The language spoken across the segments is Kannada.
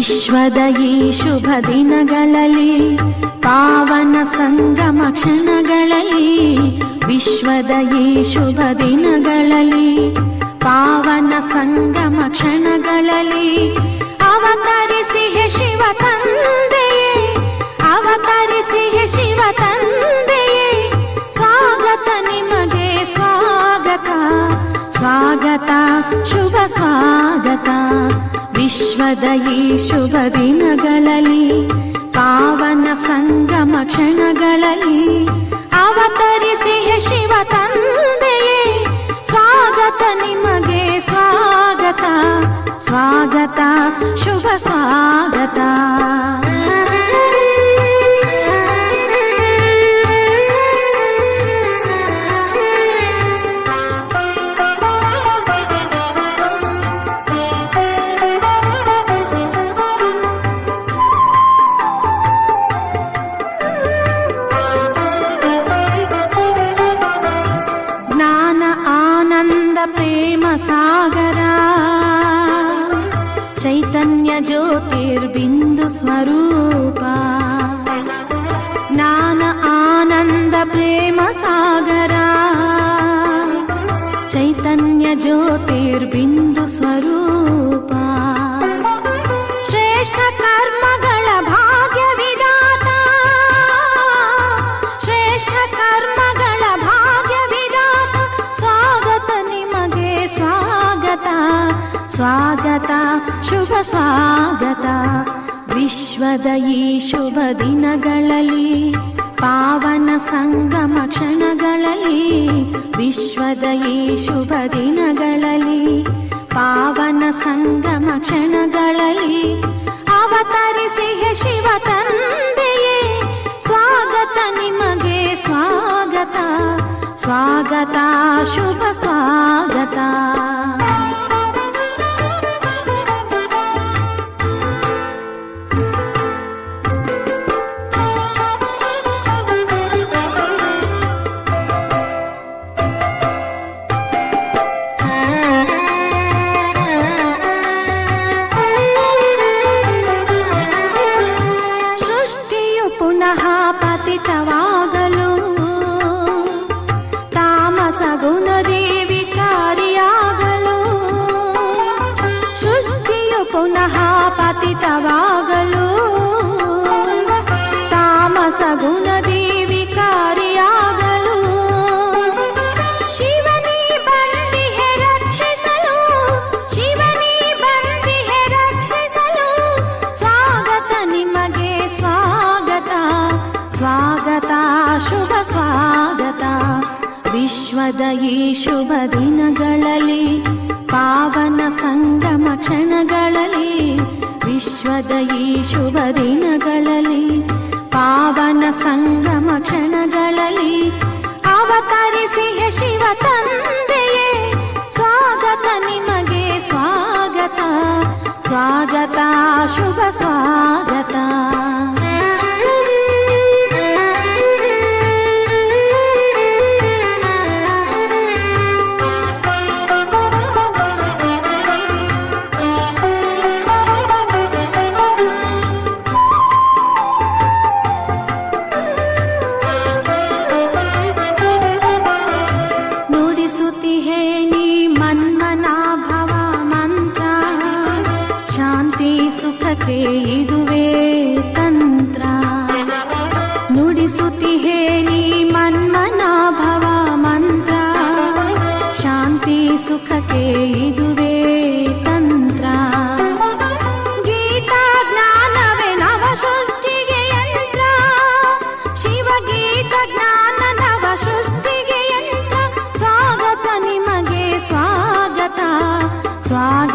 ವಿಶ್ವದ ಈ ಶುಭ ದಿನಗಳಲ್ಲಿ ಪಾವನ ಸಂಗಮ ಕ್ಷಣಗಳಲ್ಲಿ ವಿಶ್ವದ ಈ ಶುಭ ದಿನಗಳಲ್ಲಿ ಪಾವನ ಸಂಗಮ ಕ್ಷಣಗಳಲ್ಲಿ ಅವತರಿಸಿ ಹೇ ಶಿವ ತಂದೆಯೇ ಅವತರಿಸಿ ಹೇ ಶಿವ ತಂದೆಯೇ ಸ್ವಾಗತ ನಿಮಗೆ ಸ್ವಾಗತ ಸ್ವಾಗತ ಶುಭ ಸ್ವಾಗತ ವಿಶ್ವದ ಈ ಶುಭ ದಿನಗಳಲ್ಲಿ ಪಾವನ ಸಂಗಮ ಕ್ಷಣಗಳಲ್ಲಿ ಅವತರಿಸಿ ಹೇ ಶಿವ ತಂದೆಯೇ ಸ್ವಾಗತ ನಿಮಗೆ ಸ್ವಾಗತ ಸ್ವಾಗತ ಶುಭ ಸ್ವಾಗತ ಸ್ವಾಗತ. ವಿಶ್ವದ ಈ ಶುಭ ದಿನಗಳಲ್ಲಿ, ಪಾವನ ಸಂಗಮ ಕ್ಷಣಗಳಲ್ಲಿ, ವಿಶ್ವದ ಈ ಶುಭ ದಿನಗಳಲ್ಲಿ, ಪಾವನ ಸಂಗಮ ಕ್ಷಣಗಳಲ್ಲಿ, ಅವತರಿಸಿ ಶಿವ ತಂದೆಯೇ, ಸ್ವಾಗತ ನಿಮಗೆ ಸ್ವಾಗತ. ಸ್ವಾಗತ, ಶುಭ ಸ್ವಾಗತ. গো না রে ವಿಶ್ವದ ಈ ಶುಭ ದಿನಗಳಲ್ಲಿ, ಪಾವನ ಸಂಗಮ ಕ್ಷಣಗಳಲ್ಲಿ, ವಿಶ್ವದ ಈ ಶುಭ ದಿನಗಳಲ್ಲಿ, ಪಾವನ ಸಂಗಮ ಕ್ಷಣಗಳಲ್ಲಿ, ಅವತರಿಸಿ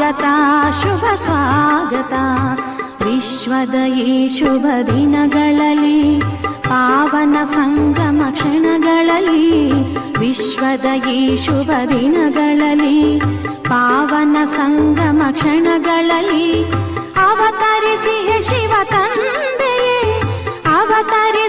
ಸ್ವಾಗತ ಶುಭ ಸ್ವಾಗತ. ವಿಶ್ವದ ಈ ಶುಭ ದಿನಗಳಲ್ಲಿ, ಪಾವನ ಸಂಗಮ ಕ್ಷಣಗಳಲ್ಲಿ, ವಿಶ್ವದ ಈ ಶುಭ ದಿನಗಳಲ್ಲಿ, ಪಾವನ ಸಂಗಮ ಕ್ಷಣಗಳಲ್ಲಿ ಅವತರಿಸಿ ಶಿವ ತಂದೆಯೇ, ಅವತರಿಸಿ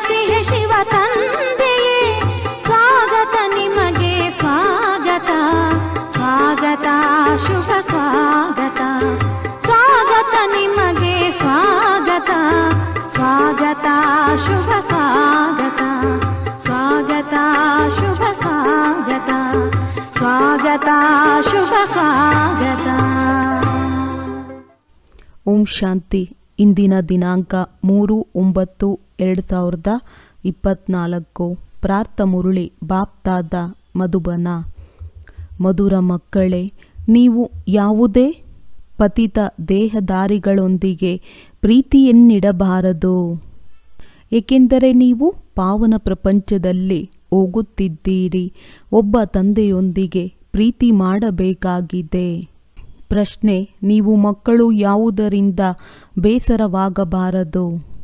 ಓಂ ಶಾಂತಿ. ಇಂದಿನ ದಿನಾಂಕ ಮೂರು ಒಂಬತ್ತು ಎರಡು ಸಾವಿರದ ಇಪ್ಪತ್ನಾಲ್ಕು. ಪ್ರಾರ್ಥ ಮುರುಳಿ, ಬಾಪ್ತಾದ ಮಧುಬನ. ಮಧುರ ಮಕ್ಕಳೇ, ನೀವು ಯಾವುದೇ ಪತಿತ ದೇಹದಾರಿಗಳೊಂದಿಗೆ ಪ್ರೀತಿಯನ್ನಿಡಬಾರದು. ಏಕೆಂದರೆ ನೀವು ಪಾವನ ಪ್ರಪಂಚದಲ್ಲಿ ಹೋಗುತ್ತಿದ್ದೀರಿ. ಒಬ್ಬ ತಂದೆಯೊಂದಿಗೆ ಪ್ರೀತಿ ಮಾಡಬೇಕಾಗಿದೆ. ಪ್ರಶ್ನೆ, ನೀವು ಮಕ್ಕಳು ಯಾವುದರಿಂದ ಬೇಸರವಾಗಬಾರದು?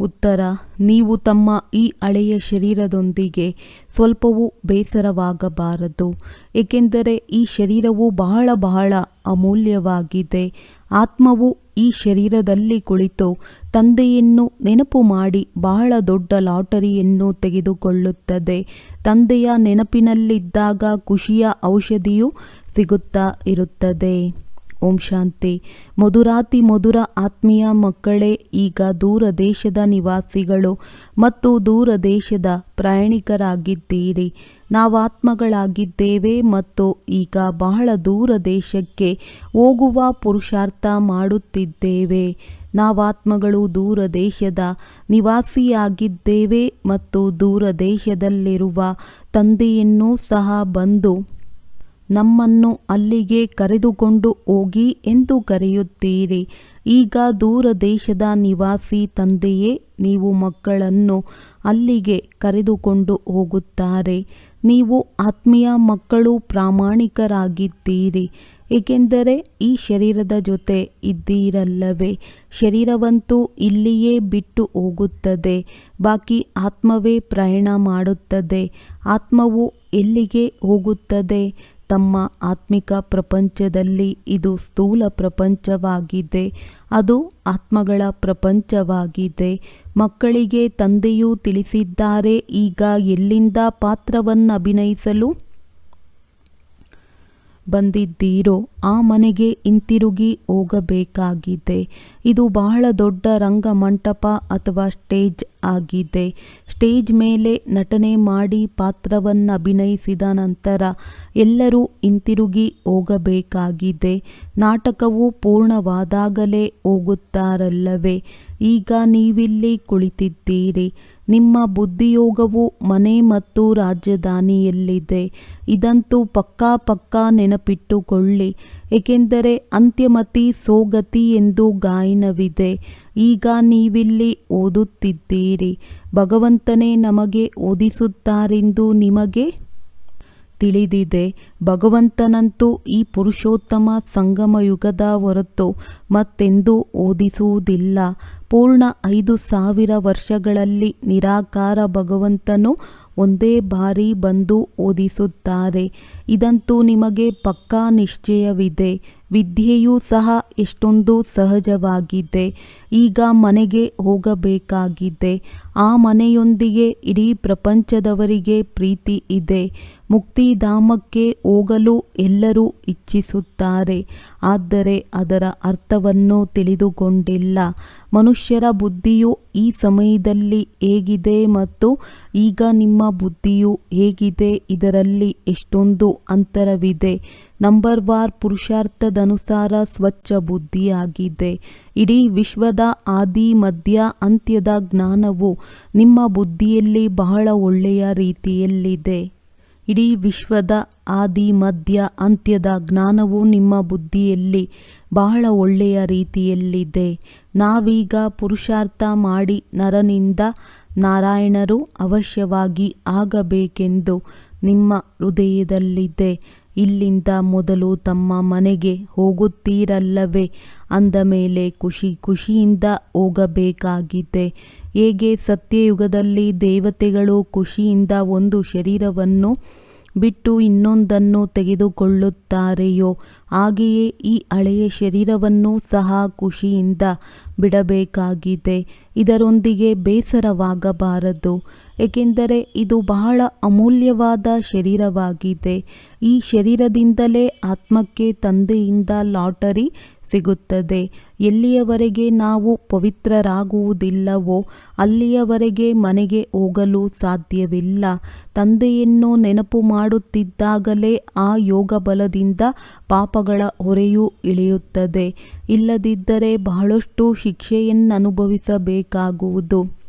ಉತ್ತರ, ನೀವು ತಮ್ಮ ಈ ಹಳೆಯ ಶರೀರದೊಂದಿಗೆ ಸ್ವಲ್ಪವೂ ಬೇಸರವಾಗಬಾರದು, ಏಕೆಂದರೆ ಈ ಶರೀರವು ಬಹಳ ಬಹಳ ಅಮೂಲ್ಯವಾಗಿದೆ. ಆತ್ಮವು ಈ ಶರೀರದಲ್ಲಿ ಕುಳಿತು ತಂದೆಯನ್ನು ನೆನಪು ಮಾಡಿ ಬಹಳ ದೊಡ್ಡ ಲಾಟರಿಯನ್ನು ತೆಗೆದುಕೊಳ್ಳುತ್ತದೆ. ತಂದೆಯ ನೆನಪಿನಲ್ಲಿದ್ದಾಗ ಖುಷಿಯ ಔಷಧಿಯು ಸಿಗುತ್ತಾ ಇರುತ್ತದೆ. ಓಂ ಶಾಂತಿ. ಮಧುರಾತಿ ಮಧುರ ಆತ್ಮೀಯ ಮಕ್ಕಳೇ, ಈಗ ದೂರ ದೇಶದ ನಿವಾಸಿಗಳು ಮತ್ತು ದೂರ ದೇಶದ ಪ್ರಯಾಣಿಕರಾಗಿದ್ದೀರಿ. ನಾವು ಆತ್ಮಗಳಾಗಿದ್ದೇವೆ ಮತ್ತು ಈಗ ಬಹಳ ದೂರ ದೇಶಕ್ಕೆ ಹೋಗುವ ಪುರುಷಾರ್ಥ ಮಾಡುತ್ತಿದ್ದೇವೆ. ನಾವಾತ್ಮಗಳು ದೂರ ದೇಶದ ನಿವಾಸಿಯಾಗಿದ್ದೇವೆ ಮತ್ತು ದೂರ ದೇಶದಲ್ಲಿರುವ ತಂದೆಯನ್ನು ಸಹ ಬಂದು ನಮ್ಮನ್ನು ಅಲ್ಲಿಗೆ ಕರೆದುಕೊಂಡು ಹೋಗಿ ಎಂದು ಕರೆಯುತ್ತೀರಿ. ಈಗ ದೂರ ದೇಶದ ನಿವಾಸಿ ತಂದೆಯೇ, ನೀವು ಮಕ್ಕಳನ್ನು ಅಲ್ಲಿಗೆ ಕರೆದುಕೊಂಡು ಹೋಗುತ್ತಾರೆ. ನೀವು ಆತ್ಮೀಯ ಮಕ್ಕಳು ಪ್ರಾಮಾಣಿಕರಾಗಿದ್ದೀರಿ, ಏಕೆಂದರೆ ಈ ಶರೀರದ ಜೊತೆ ಇದ್ದೀರಲ್ಲವೇ? ಶರೀರವಂತೂ ಇಲ್ಲಿಯೇ ಬಿಟ್ಟು ಹೋಗುತ್ತದೆ, ಬಾಕಿ ಆತ್ಮವೇ ಪ್ರಯಾಣ ಮಾಡುತ್ತದೆ. ಆತ್ಮವು ಎಲ್ಲಿಗೆ ಹೋಗುತ್ತದೆ? ತಮ್ಮ ಆತ್ಮಿಕ ಪ್ರಪಂಚದಲ್ಲಿ ಇದು ಸ್ಥೂಲ ಪ್ರಪಂಚವಾಗಿದೆ. ಅದು ಆತ್ಮಗಳ ಪ್ರಪಂಚವಾಗಿದೆ. ಮಕ್ಕಳಿಗೆ ತಂದೆಯು ತಿಳಿಸಿದ್ದಾರೆ. ಈಗ ಎಲ್ಲಿಂದ ಪಾತ್ರವನ್ನು ಅಭಿನಯಿಸಲು ಬಂದಿದ್ದೀರೋ ಆ ಮನೆಗೆ ಹಿಂತಿರುಗಿ ಹೋಗಬೇಕಾಗಿದೆ. ಇದು ಬಹಳ ದೊಡ್ಡ ರಂಗಮಂಟಪ ಅಥವಾ ಸ್ಟೇಜ್ ಆಗಿದೆ. ಸ್ಟೇಜ್ ಮೇಲೆ ನಟನೆ ಮಾಡಿ ಪಾತ್ರವನ್ನು ಅಭಿನಯಿಸಿದ ನಂತರ ಎಲ್ಲರೂ ಹಿಂತಿರುಗಿ ಹೋಗಬೇಕಾಗಿದೆ. ನಾಟಕವು ಪೂರ್ಣವಾದಾಗಲೇ ಹೋಗುತ್ತಾರಲ್ಲವೇ? ಈಗ ನೀವಿಲ್ಲಿ ಕುಳಿತಿದ್ದೀರಿ. ನಿಮ್ಮ ಬುದ್ಧಿಯೋಗವು ಮನೆ ಮತ್ತು ರಾಜಧಾನಿಯಲ್ಲಿದೆ. ಇದಂತೂ ಪಕ್ಕಾ ಪಕ್ಕಾ ನೆನಪಿಟ್ಟುಕೊಳ್ಳಿ. ಏಕೆಂದರೆ ಅಂತ್ಯಮತಿ ಸೋಗತಿ ಎಂದು ಗಾಯನವಿದೆ. ಈಗ ನೀವಿಲ್ಲಿ ಓದುತ್ತಿದ್ದೀರಿ. ಭಗವಂತನೇ ನಮಗೆ ಓದಿಸುತ್ತಾರೆಂದು ನಿಮಗೆ ತಿಳಿದಿದೆ. ಭಗವಂತನಂತೂ ಈ ಪುರುಷೋತ್ತಮ ಸಂಗಮ ಯುಗದ ಹೊರತು ಮತ್ತೆಂದೂ ಓದಿಸುವುದಿಲ್ಲ. ಪೂರ್ಣ ಐದು ಸಾವಿರ ವರ್ಷಗಳಲ್ಲಿ ನಿರಾಕಾರ ಭಗವಂತನು ಒಂದೇ ಬಾರಿ ಬಂದು ಓದಿಸುತ್ತಾರೆ. ಇದಂತೂ ನಿಮಗೆ ಪಕ್ಕಾ ನಿಶ್ಚಯವಿದೆ. ವಿದ್ಯೆಯೂ ಸಹ ಎಷ್ಟೊಂದು ಸಹಜವಾಗಿದೆ. ಈಗ ಮನೆಗೆ ಹೋಗಬೇಕಾಗಿದೆ. ಆ ಮನೆಯೊಂದಿಗೆ ಇಡೀ ಪ್ರಪಂಚದವರಿಗೆ ಪ್ರೀತಿ ಇದೆ. ಮುಕ್ತಿಧಾಮಕ್ಕೆ ಹೋಗಲು ಎಲ್ಲರೂ ಇಚ್ಛಿಸುತ್ತಾರೆ. ಆದರೆ ಅದರ ಅರ್ಥವನ್ನು ತಿಳಿದುಕೊಂಡಿಲ್ಲ. ಮನುಷ್ಯರ ಬುದ್ಧಿಯು ಈ ಸಮಯದಲ್ಲಿ ಹೇಗಿದೆ ಮತ್ತು ಈಗ ನಿಮ್ಮ ಬುದ್ಧಿಯು ಹೇಗಿದೆ. ಇದರಲ್ಲಿ ಎಷ್ಟೊಂದು ಅಂತರವಿದೆ. ನಂಬರ್ ವಾರ್ ಪುರುಷಾರ್ಥದನುಸಾರ ಸ್ವಚ್ಛ ಬುದ್ಧಿಯಾಗಿದೆ. ಇಡೀ ವಿಶ್ವದ ಆದಿ, ಮಧ್ಯ, ಅಂತ್ಯದ ಜ್ಞಾನವು ನಿಮ್ಮ ಬುದ್ಧಿಯಲ್ಲಿ ಬಹಳ ಒಳ್ಳೆಯ ರೀತಿಯಲ್ಲಿದೆ. ಇಡೀ ವಿಶ್ವದ ಆದಿ, ಮಧ್ಯ, ಅಂತ್ಯದ ಜ್ಞಾನವು ನಿಮ್ಮ ಬುದ್ಧಿಯಲ್ಲಿ ಬಹಳ ಒಳ್ಳೆಯ ರೀತಿಯಲ್ಲಿದೆ. ನಾವೀಗ ಪುರುಷಾರ್ಥ ಮಾಡಿ ನರನಿಂದ ನಾರಾಯಣರು ಅವಶ್ಯವಾಗಿ ಆಗಬೇಕೆಂದು ನಿಮ್ಮ ಹೃದಯದಲ್ಲಿದೆ. ಇಲ್ಲಿಂದ ಮೊದಲು ತಮ್ಮ ಮನೆಗೆ ಹೋಗುತ್ತೀರಲ್ಲವೇ? ಅಂದ ಮೇಲೆ ಖುಷಿ ಖುಷಿಯಿಂದ ಹೋಗಬೇಕಾಗಿದೆ. ಹೇಗೆ ಸತ್ಯಯುಗದಲ್ಲಿ ದೇವತೆಗಳು ಖುಷಿಯಿಂದ ಒಂದು ಶರೀರವನ್ನು ಬಿಟ್ಟು ಇನ್ನೊಂದನ್ನು ತೆಗೆದುಕೊಳ್ಳುತ್ತಾರೆಯೋ, ಹಾಗೆಯೇ ಈ ಹಳೆಯ ಶರೀರವನ್ನು ಸಹ ಖುಷಿಯಿಂದ ಬಿಡಬೇಕಾಗಿದೆ. ಇದರೊಂದಿಗೆ ಬೇಸರವಾಗಬಾರದು. ಏಕೆಂದರೆ ಇದು ಬಹಳ ಅಮೂಲ್ಯವಾದ ಶರೀರವಾಗಿದೆ. ಈ ಶರೀರದಿಂದಲೇ ಆತ್ಮಕ್ಕೆ ತಂದೆಯಿಂದ ಲಾಟರಿ ಸಿಗುತ್ತದೆ. ಎಲ್ಲಿಯವರೆಗೆ ನಾವು ಪವಿತ್ರರಾಗುವುದಿಲ್ಲವೋ, ಅಲ್ಲಿಯವರೆಗೆ ಮನೆಗೆ ಹೋಗಲು ಸಾಧ್ಯವಿಲ್ಲ. ತಂದೆಯನ್ನು ನೆನಪು ಮಾಡುತ್ತಿದ್ದಾಗಲೇ ಆ ಯೋಗ ಬಲದಿಂದ ಪಾಪಗಳ ಹೊರೆಯೂ ಇಳಿಯುತ್ತದೆ. ಇಲ್ಲದಿದ್ದರೆ ಬಹಳಷ್ಟು ಶಿಕ್ಷೆಯನ್ನನುಭವಿಸಬೇಕಾಗುವುದು.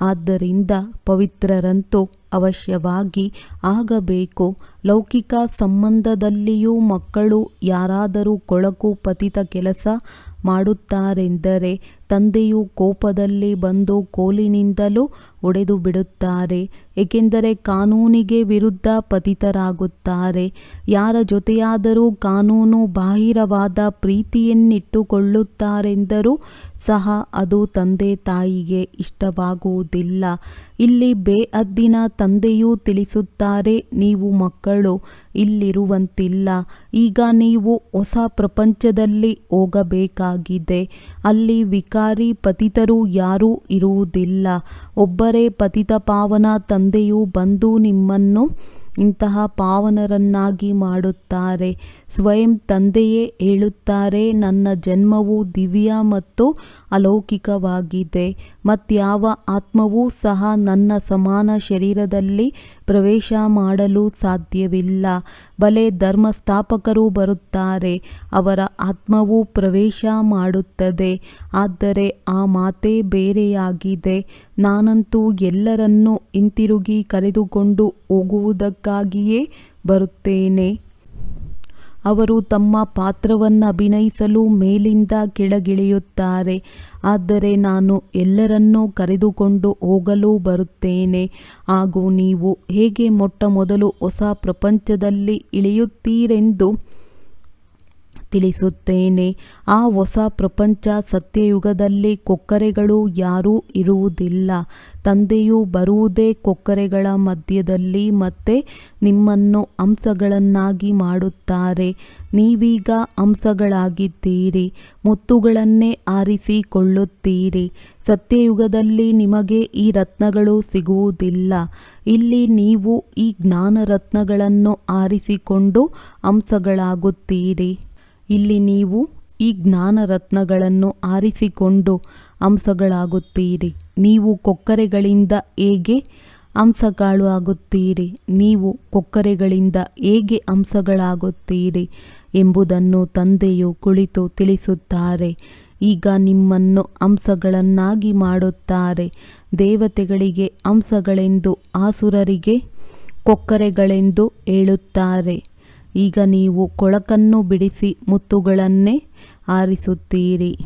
ಆದ್ದರಿಂದ ಪವಿತ್ರರಂತೂ ಅವಶ್ಯವಾಗಿ ಆಗಬೇಕು. ಲೌಕಿಕ ಸಂಬಂಧದಲ್ಲಿಯೂ ಮಕ್ಕಳು ಯಾರಾದರೂ ಕೊಳಕು ಪತಿತ ಕೆಲಸ ಮಾಡುತ್ತಾರೆಂದರೆ ತಂದೆಯು ಕೋಪದಲ್ಲಿ ಬಂದು ಕೋಲಿನಿಂದಲೂ ಒಡೆದು ಬಿಡುತ್ತಾರೆ. ಏಕೆಂದರೆ ಕಾನೂನಿಗೆ ವಿರುದ್ಧ ಪತಿತರಾಗುತ್ತಾರೆ. ಯಾರ ಜೊತೆಯಾದರೂ ಕಾನೂನು ಬಾಹಿರವಾದ ಪ್ರೀತಿಯನ್ನಿಟ್ಟುಕೊಳ್ಳುತ್ತಾರೆಂದರೂ ಸಹ ಅದು ತಂದೆ ತಾಯಿಗೆ ಇಷ್ಟವಾಗುವುದಿಲ್ಲ. ಇಲ್ಲಿ ಬೇಅದ್ದಿನ ತಂದೆಯೂ ತಿಳಿಸುತ್ತಾರೆ, ನೀವು ಮಕ್ಕಳು ಇಲ್ಲಿರುವಂತಿಲ್ಲ. ಈಗ ನೀವು ಹೊಸ ಪ್ರಪಂಚದಲ್ಲಿ ಹೋಗಬೇಕಾಗಿದೆ. ಅಲ್ಲಿ ವಿಕಾರಿ ಪತಿತರು ಯಾರೂ ಇರುವುದಿಲ್ಲ. ಒಬ್ಬರೇ ಪತಿತ ಪಾವನ ತಂದೆಯು ಬಂದು ನಿಮ್ಮನ್ನು ಇಂತಹ ಪಾವನರನ್ನಾಗಿ ಮಾಡುತ್ತಾರೆ. ಸ್ವಯಂ ತಂದೆಯೇ ಹೇಳುತ್ತಾರೆ ನನ್ನ ಜನ್ಮವು ದಿವ್ಯ ಮತ್ತು ಅಲೌಕಿಕವಾಗಿದೆ. ಮತ್ಯಾವ ಆತ್ಮವೂ ಸಹ ನನ್ನ ಸಮಾನ ಶರೀರದಲ್ಲಿ ಪ್ರವೇಶ ಮಾಡಲು ಸಾಧ್ಯವಿಲ್ಲ. ಬಲೆ ಧರ್ಮಸ್ಥಾಪಕರು ಬರುತ್ತಾರೆ, ಅವರ ಆತ್ಮವು ಪ್ರವೇಶ ಮಾಡುತ್ತದೆ. ಆದರೆ ಆ ಮಾತೇ ಬೇರೆಯಾಗಿದೆ. ನಾನಂತೂ ಎಲ್ಲರನ್ನೂ ಹಿಂತಿರುಗಿ ಕರೆದುಕೊಂಡು ಹೋಗುವುದಕ್ಕಾಗಿಯೇ ಬರುತ್ತೇನೆ. ಅವರು ತಮ್ಮ ಪಾತ್ರವನ್ನು ಅಭಿನಯಿಸಲು ಮೇಲಿಂದ ಕೆಳಗಿಳಿಯುತ್ತಾರೆ. ಆದರೆ ನಾನು ಎಲ್ಲರನ್ನೂ ಕರೆದುಕೊಂಡು ಹೋಗಲು ಬರುತ್ತೇನೆ. ಹಾಗೂ ನೀವು ಹೇಗೆ ಮೊಟ್ಟ ಮೊದಲು ಹೊಸ ಪ್ರಪಂಚದಲ್ಲಿ ಇಳಿಯುತ್ತೀರೆಂದು ತಿಳಿಸುತ್ತೇನೆ. ಆ ಹೊಸ ಪ್ರಪಂಚ ಸತ್ಯಯುಗದಲ್ಲಿ ಕೊಕ್ಕರೆಗಳು ಯಾರೂ ಇರುವುದಿಲ್ಲ. ತಂದೆಯು ಬರುವುದೇ ಕೊಕ್ಕರೆಗಳ ಮಧ್ಯದಲ್ಲಿ ಮತ್ತೆ ನಿಮ್ಮನ್ನು ಅಂಶಗಳನ್ನಾಗಿ ಮಾಡುತ್ತಾರೆ. ನೀವೀಗ ಅಂಶಗಳಾಗಿದ್ದೀರಿ. ಮುತ್ತುಗಳನ್ನೇ ಆರಿಸಿಕೊಳ್ಳುತ್ತೀರಿ. ಸತ್ಯಯುಗದಲ್ಲಿ ನಿಮಗೆ ಈ ರತ್ನಗಳು ಸಿಗುವುದಿಲ್ಲ. ಇಲ್ಲಿ ನೀವು ಈ ಜ್ಞಾನ ರತ್ನಗಳನ್ನು ಆರಿಸಿಕೊಂಡು ಅಂಶಗಳಾಗುತ್ತೀರಿ. ಇಲ್ಲಿ ನೀವು ಈ ಜ್ಞಾನರತ್ನಗಳನ್ನು ಆರಿಸಿಕೊಂಡು ಅಂಶಗಳಾಗುತ್ತೀರಿ. ನೀವು ಕೊಕ್ಕರೆಗಳಿಂದ ಹೇಗೆ ಅಂಶಗಳು ಆಗುತ್ತೀರಿ? ನೀವು ಕೊಕ್ಕರೆಗಳಿಂದ ಹೇಗೆ ಅಂಶಗಳಾಗುತ್ತೀರಿ ಎಂಬುದನ್ನು ತಂದೆಯು ಕುಳಿತು ತಿಳಿಸುತ್ತಾರೆ. ಈಗ ನಿಮ್ಮನ್ನು ಅಂಶಗಳನ್ನಾಗಿ ಮಾಡುತ್ತಾರೆ. ದೇವತೆಗಳಿಗೆ ಅಂಶಗಳೆಂದು ಆಸುರರಿಗೆ ಕೊಕ್ಕರೆಗಳೆಂದು ಹೇಳುತ್ತಾರೆ. ಈಗ ನೀವು ಕೊಳಕನ್ನು ಬಿಡಿಸಿ ಮುತ್ತುಗಳನ್ನೇ ಆರಿಸುತ್ತೀರಿ.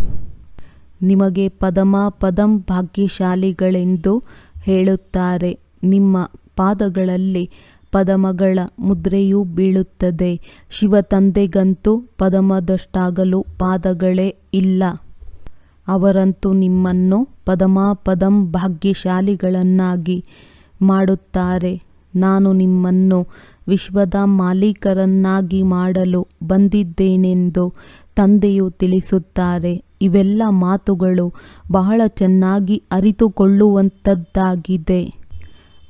ನಿಮಗೆ ಪದಮ ಪದಂ ಭಾಗ್ಯಶಾಲಿಗಳೆಂದು ಹೇಳುತ್ತಾರೆ. ನಿಮ್ಮ ಪಾದಗಳಲ್ಲಿ ಪದಮಗಳ ಮುದ್ರೆಯೂ ಬೀಳುತ್ತದೆ. ಶಿವ ತಂದೆಗಂತೂ ಪದಮದಷ್ಟಾಗಲು ಪಾದಗಳೇ ಇಲ್ಲ. ಅವರಂತೂ ನಿಮ್ಮನ್ನು ಪದಮ ಪದಂ ಭಾಗ್ಯಶಾಲಿಗಳನ್ನಾಗಿ ಮಾಡುತ್ತಾರೆ. ನಾನು ನಿಮ್ಮನ್ನು ವಿಶ್ವದ ಮಾಲೀಕರನ್ನಾಗಿ ಮಾಡಲು ಬಂದಿದ್ದೇನೆಂದು ತಂದೆಯು ತಿಳಿಸುತ್ತಾರೆ. ಇವೆಲ್ಲ ಮಾತುಗಳು ಬಹಳ ಚೆನ್ನಾಗಿ ಅರಿತುಕೊಳ್ಳುವಂಥದ್ದಾಗಿದೆ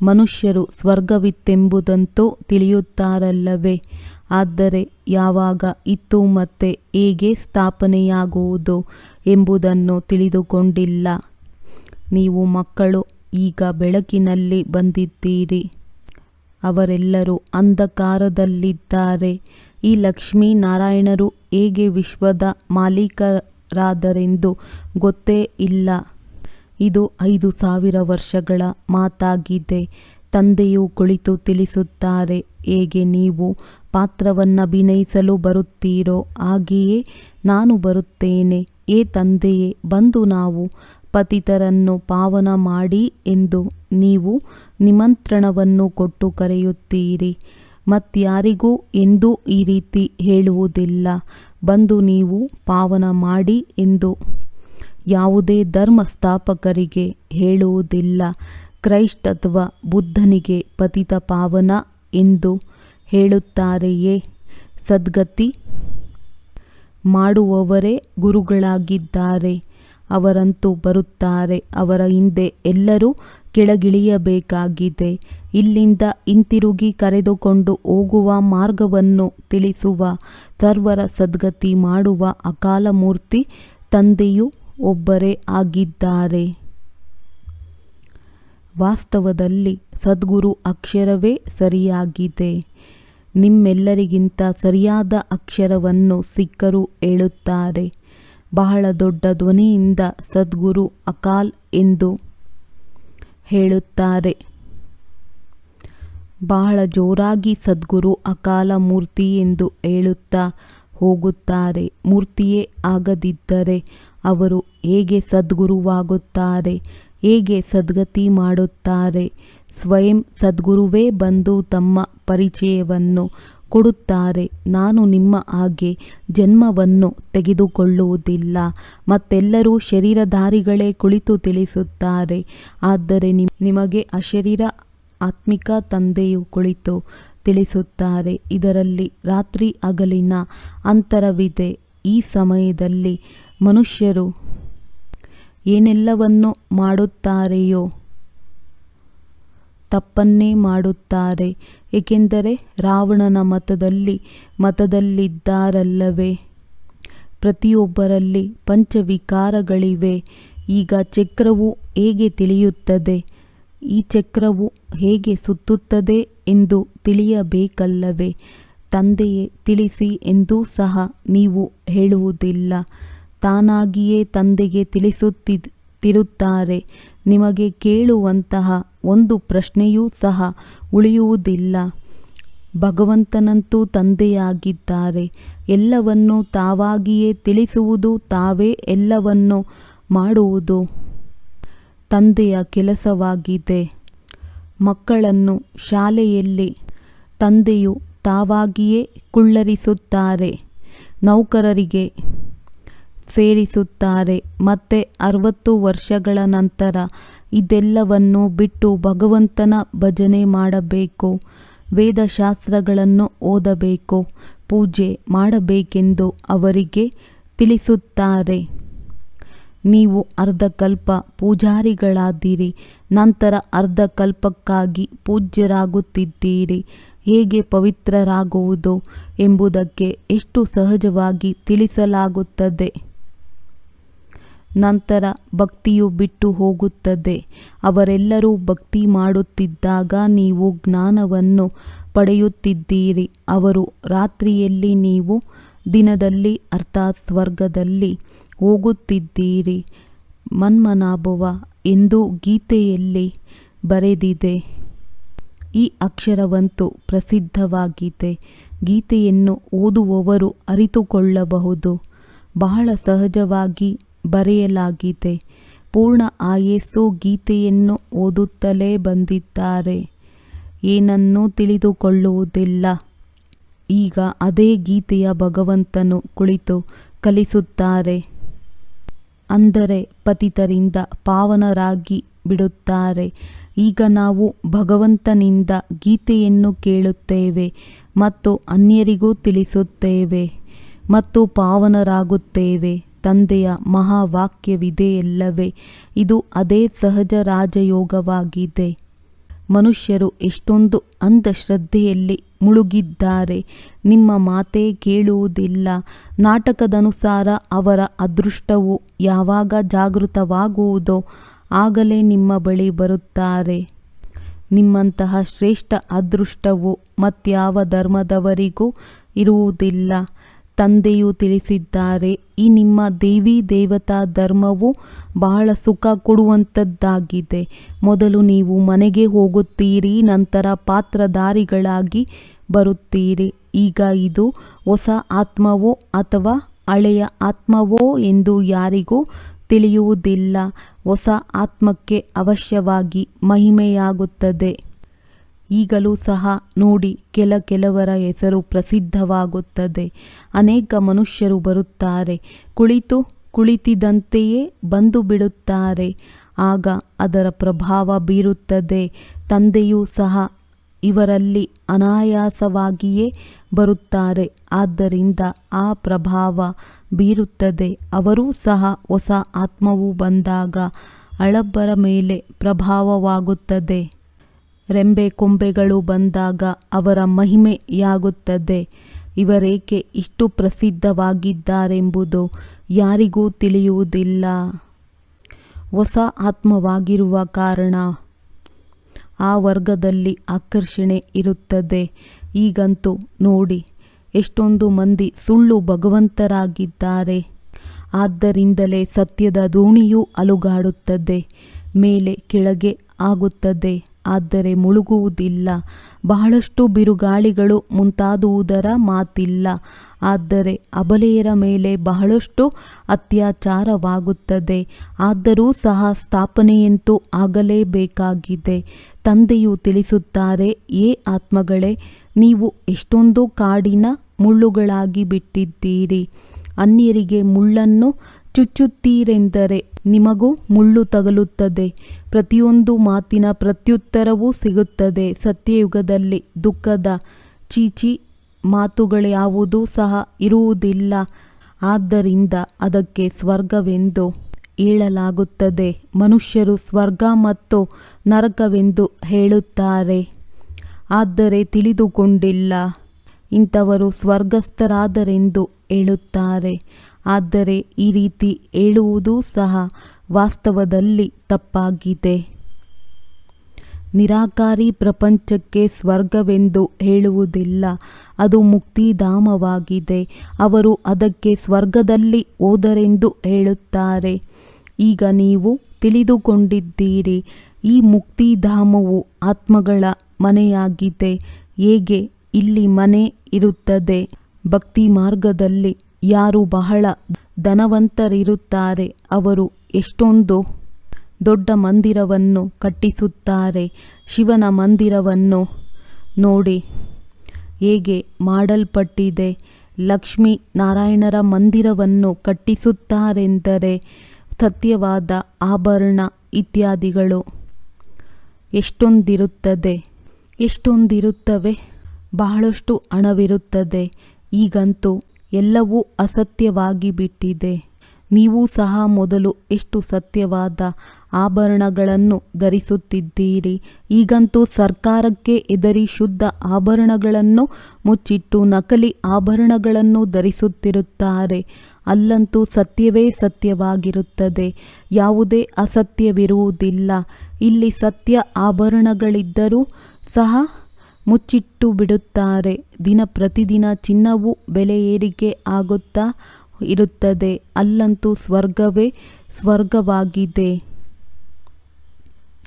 ಮನುಷ್ಯರು ಸ್ವರ್ಗವಿತ್ತೆಂಬುದಂತೂ ತಿಳಿಯುತ್ತಾರಲ್ಲವೇ? ಆದರೆ ಯಾವಾಗ ಇತ್ತು ಮತ್ತೆ ಹೇಗೆ ಸ್ಥಾಪನೆಯಾಗುವುದು ಎಂಬುದನ್ನು ತಿಳಿದುಕೊಂಡಿಲ್ಲ. ನೀವು ಮಕ್ಕಳು ಈಗ ಬೆಳಕಿನಲ್ಲಿ ಬಂದಿದ್ದೀರಿ. ಅವರೆಲ್ಲರೂ ಅಂಧಕಾರದಲ್ಲಿದ್ದಾರೆ. ಈ ಲಕ್ಷ್ಮೀನಾರಾಯಣರು ಹೇಗೆ ವಿಶ್ವದ ಮಾಲೀಕರಾದರೆಂದು ಗೊತ್ತೇ ಇಲ್ಲ. ಇದು ಐದು ಸಾವಿರ ವರ್ಷಗಳ ಮಾತಾಗಿದೆ. ತಂದೆಯು ಕುಳಿತು ತಿಳಿಸುತ್ತಾರೆ, ಹೇಗೆ ನೀವು ಪಾತ್ರವನ್ನು ಅಭಿನಯಿಸಲು ಬರುತ್ತೀರೋ ಹಾಗೆಯೇ ನಾನು ಬರುತ್ತೇನೆ. ಏ ತಂದೆಯೇ, ಬಂದು ನಾವು ಪತಿತರನ್ನು ಪಾವನ ಮಾಡಿ ಎಂದು ನೀವು ನಿಮಂತ್ರಣವನ್ನು ಕೊಟ್ಟು ಕರೆಯುತ್ತೀರಿ. ಮತ್ಯಾರಿಗೂ ಎಂದೂ ಈ ರೀತಿ ಹೇಳುವುದಿಲ್ಲ. ಬಂದು ನೀವು ಪಾವನ ಮಾಡಿ ಎಂದು ಯಾವುದೇ ಧರ್ಮ ಸ್ಥಾಪಕರಿಗೆ ಹೇಳುವುದಿಲ್ಲ. ಕ್ರೈಸ್ಟ್ ಅಥವಾ ಬುದ್ಧನಿಗೆ ಪತಿತ ಪಾವನ ಎಂದು ಹೇಳುತ್ತಾರೆಯೇ? ಸದ್ಗತಿ ಮಾಡುವವರೇ ಗುರುಗಳಾಗಿದ್ದಾರೆ. ಅವರಂತೂ ಬರುತ್ತಾರೆ. ಅವರ ಹಿಂದೆ ಎಲ್ಲರೂ ಕೆಳಗಿಳಿಯಬೇಕಾಗಿದೆ. ಇಲ್ಲಿಂದ ಹಿಂತಿರುಗಿ ಕರೆದುಕೊಂಡು ಹೋಗುವ ಮಾರ್ಗವನ್ನು ತಿಳಿಸುವ, ಸರ್ವರ ಸದ್ಗತಿ ಮಾಡುವ ಅಕಾಲ ಮೂರ್ತಿ ತಂದೆಯು ಒಬ್ಬರೇ ಆಗಿದ್ದಾರೆ. ವಾಸ್ತವದಲ್ಲಿ ಸದ್ಗುರು ಅಕ್ಷರವೇ ಸರಿಯಾಗಿದೆ. ನಿಮ್ಮೆಲ್ಲರಿಗಿಂತ ಸರಿಯಾದ ಅಕ್ಷರವನ್ನು ಸಿಕ್ಕರು ಹೇಳುತ್ತಾರೆ. ಬಹಳ ದೊಡ್ಡ ಧ್ವನಿಯಿಂದ ಸದ್ಗುರು ಅಕಾಲ್ ಎಂದು ಹೇಳುತ್ತಾರೆ. ಬಹಳ ಜೋರಾಗಿ ಸದ್ಗುರು ಅಕಾಲ ಮೂರ್ತಿ ಎಂದು ಹೇಳುತ್ತಾ ಹೋಗುತ್ತಾರೆ. ಮೂರ್ತಿಯೇ ಆಗದಿದ್ದರೆ ಅವರು ಹೇಗೆ ಸದ್ಗುರುವಾಗುತ್ತಾರೆ? ಹೇಗೆ ಸದ್ಗತಿ ಮಾಡುತ್ತಾರೆ? ಸ್ವಯಂ ಸದ್ಗುರುವೇ ಬಂದು ತಮ್ಮ ಪರಿಚಯವನ್ನು ಕೊಡುತ್ತಾರೆ. ನಾನು ನಿಮ್ಮ ಹಾಗೆ ಜನ್ಮವನ್ನು ತೆಗೆದುಕೊಳ್ಳುವುದಿಲ್ಲ. ಮತ್ತೆಲ್ಲರೂ ಶರೀರಧಾರಿಗಳೇ ಕುಳಿತು ತಿಳಿಸುತ್ತಾರೆ. ಆದರೆ ನಿಮ್, ನಿಮಗೆ ಅಶರೀರ ಆತ್ಮಿಕ ತಂದೆಯು ಕುಳಿತು ತಿಳಿಸುತ್ತಾರೆ. ಇದರಲ್ಲಿ ರಾತ್ರಿ ಹಗಲಿನ ಅಂತರವಿದೆ. ಈ ಸಮಯದಲ್ಲಿ ಮನುಷ್ಯರು ಏನೆಲ್ಲವನ್ನು ಮಾಡುತ್ತಾರೆಯೋ ತಪ್ಪನ್ನೇ ಮಾಡುತ್ತಾರೆ. ಏಕೆಂದರೆ ರಾವಣನ ಮತದಲ್ಲಿ ಮತದಲ್ಲಿದ್ದಾರಲ್ಲವೇ? ಪ್ರತಿಯೊಬ್ಬರಲ್ಲಿ ಪಂಚವಿಕಾರಗಳಿವೆ. ಈಗ ಚಕ್ರವು ಹೇಗೆ ತಿಳಿಯುತ್ತದೆ? ಈ ಚಕ್ರವು ಹೇಗೆ ಸುತ್ತುತ್ತದೆ ಎಂದು ತಿಳಿಯಬೇಕಲ್ಲವೇ? ತಂದೆಯೇ ತಿಳಿಸಿ ಎಂದೂ ಸಹ ನೀವು ಹೇಳುವುದಿಲ್ಲ. ತಾನಾಗಿಯೇ ತಂದೆಗೆ ತಿಳಿಸುತ್ತಿರುತ್ತಾರೆ ನಿಮಗೆ ಕೇಳುವಂತಹ ಒಂದು ಪ್ರಶ್ನೆಯೂ ಸಹ ಉಳಿಯುವುದಿಲ್ಲ. ಭಗವಂತನಂತೂ ತಂದೆಯಾಗಿದ್ದಾರೆ. ಎಲ್ಲವನ್ನು ತಾವಾಗಿಯೇ ತಿಳಿಸುವುದು, ತಾವೇ ಎಲ್ಲವನ್ನು ಮಾಡುವುದು ತಂದೆಯ ಕೆಲಸವಾಗಿದೆ. ಮಕ್ಕಳನ್ನು ಶಾಲೆಯಲ್ಲಿ ತಂದೆಯು ತಾವಾಗಿಯೇ ಕುಳ್ಳರಿಸುತ್ತಾರೆ. ನೌಕರರಿಗೆ ಸೇರಿಸುತ್ತಾರೆ. ಮತ್ತೆ ಅರವತ್ತು ವರ್ಷಗಳ ನಂತರ ಇದೆಲ್ಲವನ್ನು ಬಿಟ್ಟು ಭಗವಂತನ ಭಜನೆ ಮಾಡಬೇಕು. ವೇದಶಾಸ್ತ್ರಗಳನ್ನು ಓದಬೇಕು. ಪೂಜೆ ಮಾಡಬೇಕೆಂದು ಅವರಿಗೆ ತಿಳಿಸುತ್ತಾರೆ. ನೀವು ಅರ್ಧಕಲ್ಪ ಪೂಜಾರಿಗಳಾದಿರಿ. ನಂತರ ಅರ್ಧಕಲ್ಪಕ್ಕಾಗಿ ಪೂಜ್ಯರಾಗುತ್ತಿದ್ದೀರಿ. ಹೇಗೆ ಪವಿತ್ರರಾಗುವುದು ಎಂಬುದಕ್ಕೆ ಎಷ್ಟು ಸಹಜವಾಗಿ ತಿಳಿಸಲಾಗುತ್ತದೆ. ನಂತರ ಭಕ್ತಿಯು ಬಿಟ್ಟು ಹೋಗುತ್ತದೆ. ಅವರೆಲ್ಲರೂ ಭಕ್ತಿ ಮಾಡುತ್ತಿದ್ದಾಗ ನೀವು ಜ್ಞಾನವನ್ನು ಪಡೆಯುತ್ತಿದ್ದೀರಿ. ಅವರು ರಾತ್ರಿಯಲ್ಲಿ ನೀವು ದಿನದಲ್ಲಿ, ಅರ್ಥಾತ್ ಸ್ವರ್ಗದಲ್ಲಿ ಹೋಗುತ್ತಿದ್ದೀರಿ. ಮನ್ಮನಾಭವ ಎಂದು ಗೀತೆಯಲ್ಲಿ ಬರೆದಿದೆ. ಈ ಅಕ್ಷರವಂತೂ ಪ್ರಸಿದ್ಧವಾಗಿದೆ. ಗೀತೆಯನ್ನು ಓದುವವರು ಅರಿತುಕೊಳ್ಳಬಹುದು. ಬಹಳ ಸಹಜವಾಗಿ ಬರೆಯಲಾಗಿದೆ. ಪೂರ್ಣ ಆಯಸ್ಸು ಗೀತೆಯನ್ನು ಓದುತ್ತಲೇ ಬಂದಿದ್ದಾರೆ. ಏನನ್ನೂ ತಿಳಿದುಕೊಳ್ಳುವುದಿಲ್ಲ. ಈಗ ಅದೇ ಗೀತೆಯ ಭಗವಂತನು ಕುಳಿತು ಕಲಿಸುತ್ತಾರೆ. ಅಂದರೆ ಪತಿತರಿಂದ ಪಾವನರಾಗಿ ಬಿಡುತ್ತಾರೆ. ಈಗ ನಾವು ಭಗವಂತನಿಂದ ಗೀತೆಯನ್ನು ಕೇಳುತ್ತೇವೆ ಮತ್ತು ಅನ್ಯರಿಗೂ ತಿಳಿಸುತ್ತೇವೆ ಮತ್ತು ಪಾವನರಾಗುತ್ತೇವೆ. ತಂದೆಯ ಮಹಾವಾಕ್ಯವಿದೆಯಲ್ಲವೇ? ಇದು ಅದೇ ಸಹಜ ರಾಜಯೋಗವಾಗಿದೆ. ಮನುಷ್ಯರು ಎಷ್ಟೊಂದು ಅಂಧಶ್ರದ್ಧೆಯಲ್ಲಿ ಮುಳುಗಿದ್ದಾರೆ. ನಿಮ್ಮ ಮಾತೇ ಕೇಳುವುದಿಲ್ಲ. ನಾಟಕದನುಸಾರ ಅವರ ಅದೃಷ್ಟವು ಯಾವಾಗ ಜಾಗೃತವಾಗುವುದೋ ಆಗಲೇ ನಿಮ್ಮ ಬಳಿ ಬರುತ್ತಾರೆ. ನಿಮ್ಮಂತಹ ಶ್ರೇಷ್ಠ ಅದೃಷ್ಟವು ಮತ್ಯಾವ ಧರ್ಮದವರಿಗೂ ಇರುವುದಿಲ್ಲ. ತಂದೆಯು ತಿಳಿಸಿದ್ದಾರೆ, ಈ ನಿಮ್ಮ ದೇವಿ ದೇವತಾ ಧರ್ಮವು ಬಹಳ ಸುಖ ಕೊಡುವಂಥದ್ದಾಗಿದೆ ಮೊದಲು ನೀವು ಮನೆಗೆ ಹೋಗುತ್ತೀರಿ, ನಂತರ ಪಾತ್ರಧಾರಿಗಳಾಗಿ ಬರುತ್ತೀರಿ. ಈಗ ಇದು ಹೊಸ ಆತ್ಮವೋ ಅಥವಾ ಹಳೆಯ ಆತ್ಮವೋ ಎಂದು ಯಾರಿಗೂ ತಿಳಿಯುವುದಿಲ್ಲ. ಹೊಸ ಆತ್ಮಕ್ಕೆ ಅವಶ್ಯವಾಗಿ ಮಹಿಮೆಯಾಗುತ್ತದೆ. ಈಗಲೂ ಸಹ ನೋಡಿ ಕೆಲ ಕೆಲವರ ಹೆಸರು ಪ್ರಸಿದ್ಧವಾಗುತ್ತದೆ. ಅನೇಕ ಮನುಷ್ಯರು ಬರುತ್ತಾರೆ. ಕುಳಿತು ಕುಳಿತಿದಂತೆಯೇ ಬಂದು ಬಿಡುತ್ತಾರೆ. ಆಗ ಅದರ ಪ್ರಭಾವ ಬೀರುತ್ತದೆ. ತಂದೆಯೂ ಸಹ ಇವರಲ್ಲಿ ಅನಾಯಾಸವಾಗಿಯೇ ಬರುತ್ತಾರೆ. ಆದ್ದರಿಂದ ಆ ಪ್ರಭಾವ ಬೀರುತ್ತದೆ. ಅವರೂ ಸಹ ಹೊಸ ಆತ್ಮವು ಬಂದಾಗ ಅಳಬ್ಬರ ಮೇಲೆ ಪ್ರಭಾವವಾಗುತ್ತದೆ. ರೆಂಬೆ ಕೊಂಬೆಗಳು ಬಂದಾಗ ಅವರ ಮಹಿಮೆಯಾಗುತ್ತದೆ. ಇವರೇಕೆ ಇಷ್ಟು ಪ್ರಸಿದ್ಧವಾಗಿದ್ದಾರೆಂಬುದು ಯಾರಿಗೂ ತಿಳಿಯುವುದಿಲ್ಲ. ಹೊಸ ಆತ್ಮವಾಗಿರುವ ಕಾರಣ ಆ ವರ್ಗದಲ್ಲಿ ಆಕರ್ಷಣೆ ಇರುತ್ತದೆ. ಈಗಂತೂ ನೋಡಿ, ಎಷ್ಟೊಂದು ಮಂದಿ ಸುಳ್ಳು ಭಗವಂತರಾಗಿದ್ದಾರೆ. ಆದ್ದರಿಂದಲೇ ಸತ್ಯದ ದೋಣಿಯೂ ಅಲುಗಾಡುತ್ತದೆ, ಮೇಲೆ ಕೆಳಗೆ ಆಗುತ್ತದೆ. ಆದರೆ ಮುಳುಗುವುದಿಲ್ಲ. ಬಹಳಷ್ಟು ಬಿರುಗಾಳಿಗಳು ಮುಂತಾದುವುದರ ಮಾತಿಲ್ಲ. ಆದರೆ ಅಬಲೆಯರ ಮೇಲೆ ಬಹಳಷ್ಟು ಅತ್ಯಾಚಾರವಾಗುತ್ತದೆ. ಆದರೂ ಸಹ ಸ್ಥಾಪನೆಯಂತೂ ಆಗಲೇಬೇಕಾಗಿದೆ. ತಂದೆಯು ತಿಳಿಸುತ್ತಾರೆ, ಏ ಆತ್ಮಗಳೇ, ನೀವು ಎಷ್ಟೊಂದು ಕಾಡಿನ ಮುಳ್ಳುಗಳಾಗಿ ಬಿಟ್ಟಿದ್ದೀರಿ. ಅನ್ಯರಿಗೆ ಮುಳ್ಳನ್ನು ಚುಚ್ಚುತ್ತೀರೆಂದರೆ ನಿಮಗೂ ಮುಳ್ಳು ತಗಲುತ್ತದೆ. ಪ್ರತಿಯೊಂದು ಮಾತಿನ ಪ್ರತ್ಯುತ್ತರವೂ ಸಿಗುತ್ತದೆ. ಸತ್ಯಯುಗದಲ್ಲಿ ದುಃಖದ ಚೀಚಿ ಮಾತುಗಳ್ಯಾವುದೂ ಸಹ ಇರುವುದಿಲ್ಲ. ಆದ್ದರಿಂದ ಅದಕ್ಕೆ ಸ್ವರ್ಗವೆಂದು ಹೇಳಲಾಗುತ್ತದೆ. ಮನುಷ್ಯರು ಸ್ವರ್ಗ ಮತ್ತು ನರಕವೆಂದು ಹೇಳುತ್ತಾರೆ. ಆದರೆ ತಿಳಿದುಕೊಂಡಿಲ್ಲ. ಇಂಥವರು ಸ್ವರ್ಗಸ್ಥರಾದರೆಂದು ಹೇಳುತ್ತಾರೆ. ಆದರೆ ಈ ರೀತಿ ಹೇಳುವುದೂ ಸಹ ವಾಸ್ತವದಲ್ಲಿ ತಪ್ಪಾಗಿದೆ. ನಿರಾಕಾರಿ ಪ್ರಪಂಚಕ್ಕೆ ಸ್ವರ್ಗವೆಂದು ಹೇಳುವುದಿಲ್ಲ. ಅದು ಮುಕ್ತಿಧಾಮವಾಗಿದೆ. ಅವರು ಅದಕ್ಕೆ ಸ್ವರ್ಗದಲ್ಲಿ ಹೋದರೆಂದು ಹೇಳುತ್ತಾರೆ. ಈಗ ನೀವು ತಿಳಿದುಕೊಂಡಿದ್ದೀರಿ, ಈ ಮುಕ್ತಿಧಾಮವು ಆತ್ಮಗಳ ಮನೆಯಾಗಿದೆ. ಹೇಗೆ? ಇಲ್ಲಿ ಮನೆ ಇರುತ್ತದೆ. ಭಕ್ತಿ ಮಾರ್ಗದಲ್ಲಿ ಯಾರು ಬಹಳ ಧನವಂತರಿರುತ್ತಾರೆ, ಅವರು ಎಷ್ಟೊಂದು ದೊಡ್ಡ ಮಂದಿರವನ್ನು ಕಟ್ಟಿಸುತ್ತಾರೆ, ಶಿವನ ಮಂದಿರವನ್ನು ನೋಡಿ ಹೇಗೆ ಮಾಡಲ್ಪಟ್ಟಿದೆ. ಲಕ್ಷ್ಮೀ ನಾರಾಯಣರ ಮಂದಿರವನ್ನು ಕಟ್ಟಿಸುತ್ತಾರೆಂದರೆ ಸತ್ಯವಾದ ಆಭರಣ ಇತ್ಯಾದಿಗಳು ಎಷ್ಟೊಂದಿರುತ್ತದೆ, ಎಷ್ಟೊಂದಿರುತ್ತವೆ? ಬಹಳಷ್ಟು ಹಣವಿರುತ್ತದೆ. ಈಗಂತೂ ಎಲ್ಲವೂ ಅಸತ್ಯವಾಗಿ ಬಿಟ್ಟಿದೆ. ನೀವು ಸಹ ಮೊದಲು ಎಷ್ಟು ಸತ್ಯವಾದ ಆಭರಣಗಳನ್ನು ಧರಿಸುತ್ತಿದ್ದೀರಿ. ಈಗಂತೂ ಸರ್ಕಾರಕ್ಕೆ ಎದರಿ ಶುದ್ಧ ಆಭರಣಗಳನ್ನು ಮುಚ್ಚಿಟ್ಟು ನಕಲಿ ಆಭರಣಗಳನ್ನು ಧರಿಸುತ್ತಿರುತ್ತಾರೆ. ಅಲ್ಲಂತೂ ಸತ್ಯವೇ ಸತ್ಯವಾಗಿರುತ್ತದೆ. ಯಾವುದೇ ಅಸತ್ಯವಿರುವುದಿಲ್ಲ. ಇಲ್ಲಿ ಸತ್ಯ ಆಭರಣಗಳಿದ್ದರೂ ಸಹ ಮುಚ್ಚಿಟ್ಟು ಬಿಡುತ್ತಾರೆ. ದಿನ ಪ್ರತಿದಿನ ಚಿನ್ನವು ಬೆಲೆ ಏರಿಕೆ ಆಗುತ್ತಾ ಇರುತ್ತದೆ. ಅಲ್ಲಂತೂ ಸ್ವರ್ಗವೇ ಸ್ವರ್ಗವಾಗಿದೆ.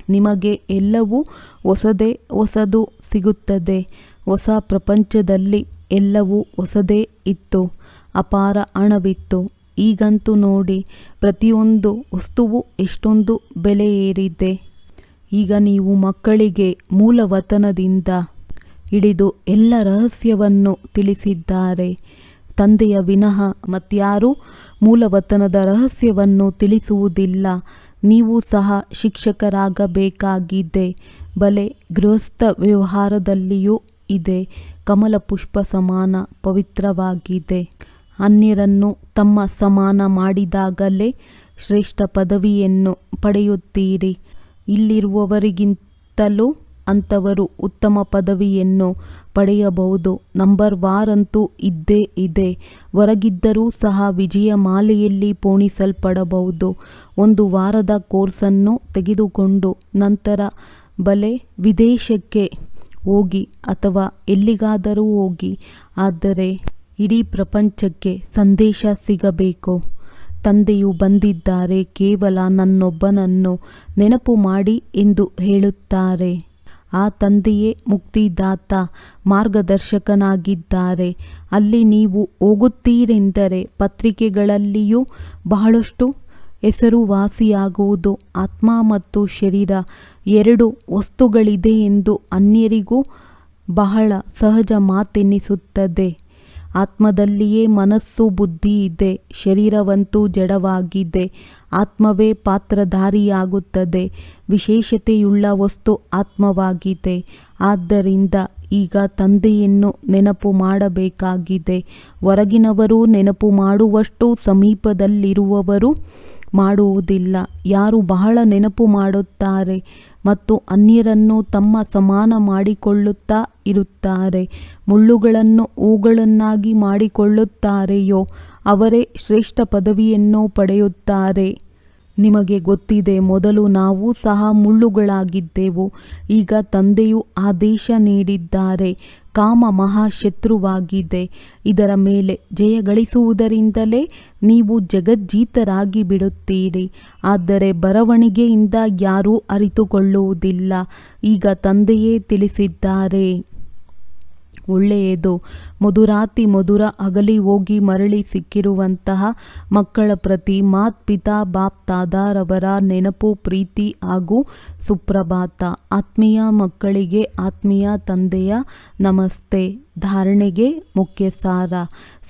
ನಿಮಗೆ ಎಲ್ಲವೂ ಹೊಸದೇ ಹೊಸದು ಸಿಗುತ್ತದೆ. ಹೊಸ ಪ್ರಪಂಚದಲ್ಲಿ ಎಲ್ಲವೂ ಹೊಸದೇ ಇತ್ತು. ಅಪಾರ ಹಣವಿತ್ತು. ಈಗಂತೂ ನೋಡಿ, ಪ್ರತಿಯೊಂದು ವಸ್ತುವು ಎಷ್ಟೊಂದು ಬೆಲೆ ಏರಿದೆ. ಈಗ ನೀವು ಮಕ್ಕಳಿಗೆ ಮೂಲವತನದಿಂದ ಹಿಡಿದು ಎಲ್ಲ ರಹಸ್ಯವನ್ನು ತಿಳಿಸಿದ್ದಾರೆ. ತಂದೆಯ ವಿನಃ ಮತ್ಯಾರೂ ಮೂಲವತನದ ರಹಸ್ಯವನ್ನು ತಿಳಿಸುವುದಿಲ್ಲ. ನೀವು ಸಹ ಶಿಕ್ಷಕರಾಗಬೇಕಾಗಿದೆ. ಬಲೆ ಗೃಹಸ್ಥ ವ್ಯವಹಾರದಲ್ಲಿಯೂ ಇದೆ. ಕಮಲ ಪುಷ್ಪ ಸಮಾನ, ಪವಿತ್ರವಾಗಿದೆ. ಅನ್ಯರನ್ನು ತಮ್ಮ ಸಮಾನ ಮಾಡಿದಾಗಲೇ ಶ್ರೇಷ್ಠ ಪದವಿಯನ್ನು ಪಡೆಯುತ್ತೀರಿ. ಇಲ್ಲಿರುವವರಿಗಿಂತಲೂ ಅಂಥವರು ಉತ್ತಮ ಪದವಿಯನ್ನು ಪಡೆಯಬಹುದು. ನಂಬರ್ ವಾರಂತೂ ಇದ್ದೇ ಇದೆ. ಹೊರಗಿದ್ದರೂ ಸಹ ವಿಜಯ ಮಾಲೆಯಲ್ಲಿ ಪೋಣಿಸಲ್ಪಡಬಹುದು. ಒಂದು ವಾರದ ಕೋರ್ಸನ್ನು ತೆಗೆದುಕೊಂಡು ನಂತರ ಬಲೆ ವಿದೇಶಕ್ಕೆ ಹೋಗಿ ಅಥವಾ ಎಲ್ಲಿಗಾದರೂ ಹೋಗಿ. ಆದರೆ ಇಡೀ ಪ್ರಪಂಚಕ್ಕೆ ಸಂದೇಶ ಸಿಗಬೇಕು. ತಂದೆಯು ಬಂದಿದ್ದಾರೆ. ಕೇವಲ ನನ್ನೊಬ್ಬನನ್ನು ನೆನಪು ಮಾಡಿ ಎಂದು ಹೇಳುತ್ತಾರೆ. ಆ ತಂದೆಯೇ ಮುಕ್ತಿದಾತ ಮಾರ್ಗದರ್ಶಕನಾಗಿದ್ದಾರೆ. ಅಲ್ಲಿ ನೀವು ಹೋಗುತ್ತೀರೆಂದರೆ ಪತ್ರಿಕೆಗಳಲ್ಲಿಯೂ ಬಹಳಷ್ಟು ಹೆಸರುವಾಸಿಯಾಗುವುದು. ಆತ್ಮ ಮತ್ತು ಶರೀರ ಎರಡು ವಸ್ತುಗಳಿದೆ ಎಂದು ಅನ್ಯರಿಗೂ ಬಹಳ ಸಹಜ ಮಾತೆನ್ನಿಸುತ್ತದೆ ಆತ್ಮದಲ್ಲಿಯೇ ಮನಸ್ಸು ಬುದ್ಧಿ ಇದೆ, ಶರೀರವಂತೂ ಜಡವಾಗಿದೆ, ಆತ್ಮವೇ ಪಾತ್ರಧಾರಿಯಾಗುತ್ತದೆ, ವಿಶೇಷತೆಯುಳ್ಳ ವಸ್ತು ಆತ್ಮವಾಗಿದೆ. ಆದ್ದರಿಂದ ಈಗ ತಂದೆಯನ್ನು ನೆನಪು ಮಾಡಬೇಕಾಗಿದೆ. ಹೊರಗಿನವರು ನೆನಪು ಮಾಡುವಷ್ಟು ಸಮೀಪದಲ್ಲಿರುವವರು ಮಾಡುವುದಿಲ್ಲ. ಯಾರು ಬಹಳ ನೆನಪು ಮಾಡುತ್ತಾರೆ ಮತ್ತು ಅನ್ಯರನ್ನು ತಮ್ಮ ಸಮಾನ ಮಾಡಿಕೊಳ್ಳುತ್ತಾ ಇರುತ್ತಾರೆ. ಮುಳ್ಳುಗಳನ್ನು ಹೂಗಳನ್ನಾಗಿ ಮಾಡಿಕೊಳ್ಳುತ್ತಾರೆಯೋ, ಅವರೇ ಶ್ರೇಷ್ಠ ಪದವಿಯನ್ನು ಪಡೆಯುತ್ತಾರೆ. ನಿಮಗೆ ಗೊತ್ತಿದೆ, ಮೊದಲು ನಾವು ಸಹ ಮುಳ್ಳುಗಳಾಗಿದ್ದೆವು, ಈಗ ತಂದೆಯು ಆದೇಶ ನೀಡಿದ್ದಾರೆ. ಕಾಮ ಮಹಾಶತ್ರುವಾಗಿದೆ ಇದರ ಮೇಲೆ ಜಯ ಗಳಿಸುವುದರಿಂದಲೇ ನೀವು ಜಗಜ್ಜೀತರಾಗಿ ಬಿಡುತ್ತೀರಿ. ಆದರೆ ಬರವಣಿಗೆಯಿಂದ ಯಾರೂ ಅರಿತುಕೊಳ್ಳುವುದಿಲ್ಲ. ಈಗ ತಂದೆಯೇ ತಿಳಿಸಿದ್ದಾರೆ. ಒಳ್ಳೆಯದು. ಮಧುರಾತಿ ಮಧುರ ಅಗಲಿ ಹೋಗಿ ಮರಳಿ ಸಿಕ್ಕಿರುವಂತಹ ಮಕ್ಕಳ ಪ್ರತಿ ಮಾತ್ ಪಿತಾ ಬಾಪ್ ತಾದಾರವರ ನೆನಪು, ಪ್ರೀತಿ ಹಾಗೂ ಸುಪ್ರಭಾತ. ಆತ್ಮೀಯ ಮಕ್ಕಳಿಗೆ, ಆತ್ಮೀಯ ತಂದೆಯ ನಮಸ್ತೆ. ಧಾರಣೆಗೆ ಮುಖ್ಯ ಸಾರ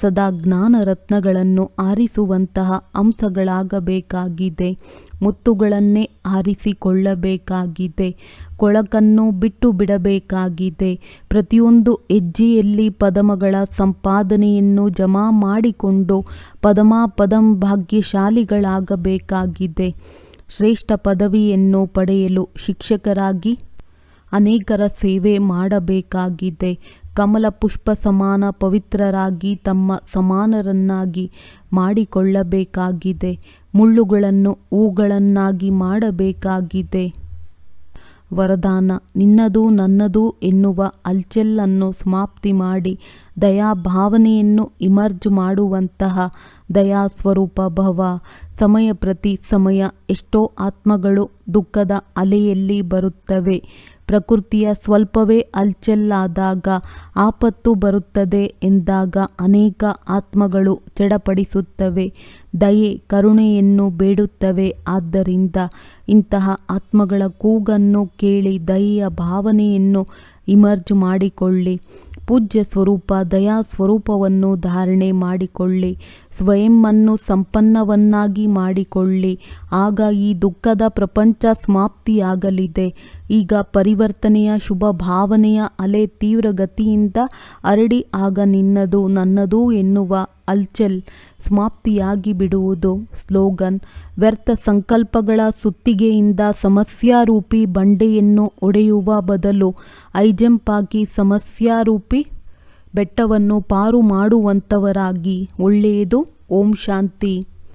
ಸದಾ ಜ್ಞಾನ ರತ್ನಗಳನ್ನು ಆರಿಸುವಂತಹ ಅಂಶಗಳಾಗಬೇಕಾಗಿದೆ. ಮುತ್ತುಗಳನ್ನೇ ಆರಿಸಿಕೊಳ್ಳಬೇಕಾಗಿದೆ. ಕೊಳಕನ್ನು ಬಿಟ್ಟು ಬಿಡಬೇಕಾಗಿದೆ. ಪ್ರತಿಯೊಂದು ಹೆಜ್ಜೆಯಲ್ಲಿ ಪದಮಗಳ ಸಂಪಾದನೆಯನ್ನು ಜಮಾ ಮಾಡಿಕೊಂಡು ಪದಮ ಪದಂ ಭಾಗ್ಯಶಾಲಿಗಳಾಗಬೇಕಾಗಿದೆ. ಶ್ರೇಷ್ಠ ಪದವಿಯನ್ನು ಪಡೆಯಲು ಶಿಕ್ಷಕರಾಗಿ ಅನೇಕರ ಸೇವೆ ಮಾಡಬೇಕಾಗಿದೆ. ಕಮಲ ಪುಷ್ಪ ಸಮಾನ ಪವಿತ್ರರಾಗಿ ತಮ್ಮ ಸಮಾನರನ್ನಾಗಿ ಮಾಡಿಕೊಳ್ಳಬೇಕಾಗಿದೆ. ಮುಳ್ಳುಗಳನ್ನು ಹೂಗಳನ್ನಾಗಿ ಮಾಡಬೇಕಾಗಿದೆ. ವರದಾನ, ನಿನ್ನದು ನನ್ನದು ಎನ್ನುವ ಅಲ್ಚೆಲ್ಲನ್ನು ಸಮಾಪ್ತಿ ಮಾಡಿ ದಯಾಭಾವನೆಯನ್ನು ಇಮರ್ಜ್ ಮಾಡುವಂತಹ ದಯಾ ಸ್ವರೂಪ ಭವ. ಸಮಯ ಪ್ರತಿ ಸಮಯ ಎಷ್ಟೋ ಆತ್ಮಗಳು ದುಃಖದ ಅಲೆಯಲ್ಲಿ ಬರುತ್ತವೆ. ಪ್ರಕೃತಿಯ ಸ್ವಲ್ಪವೇ ಅಲ್ಚೆಲ್ಲಾದಾಗ ಆಪತ್ತು ಬರುತ್ತದೆ ಎಂದಾಗ ಅನೇಕ ಆತ್ಮಗಳು ಚಡಪಡಿಸುತ್ತವೆ. ದಯೆ, ಕರುಣೆಯನ್ನು ಬೇಡುತ್ತವೆ. ಆದ್ದರಿಂದ ಇಂತಹ ಆತ್ಮಗಳ ಕೂಗನ್ನು ಕೇಳಿ ದಯೆಯ ಭಾವನೆಯನ್ನು ಇಮರ್ಜ್ ಮಾಡಿಕೊಳ್ಳಿ. ಪೂಜ್ಯ ಸ್ವರೂಪ, ದಯಾ ಸ್ವರೂಪವನ್ನು ಧಾರಣೆ ಮಾಡಿಕೊಳ್ಳಿ. ಸ್ವಯಂವನ್ನು ಸಂಪನ್ನವನ್ನಾಗಿ ಮಾಡಿಕೊಳ್ಳಿ. ಆಗ ಈ ದುಃಖದ ಪ್ರಪಂಚ ಸಮಾಪ್ತಿಯಾಗಲಿದೆ. ಈಗ ಪರಿವರ್ತನೆಯ ಶುಭ ಭಾವನೆಯ ಅಲೆ ತೀವ್ರಗತಿಯಿಂದ ಅರಡಿ ಆಗ ನಿನ್ನದು ನನ್ನದು ಎನ್ನುವ ಅಲ್ಚಲ್ ಸಮಾಪ್ತಿಯಾಗಿ ಬಿಡುವುದು. ಸ್ಲೋಗನ್, ವ್ಯರ್ಥ ಸಂಕಲ್ಪಗಳ ಸುತ್ತಿಗೆಯಿಂದ ಸಮಸ್ಯಾರೂಪಿ ಬಂಡೆಯನ್ನು ಒಡೆಯುವ ಬದಲು ಐಜಂಪಾಗಿ ಸಮಸ್ಯಾರೂಪಿ ಬೆಟ್ಟವನ್ನು ಪಾರು ಮಾಡುವಂಥವರಾಗಿ ಒಳ್ಳೆಯದು. ಓಂ ಶಾಂತಿ.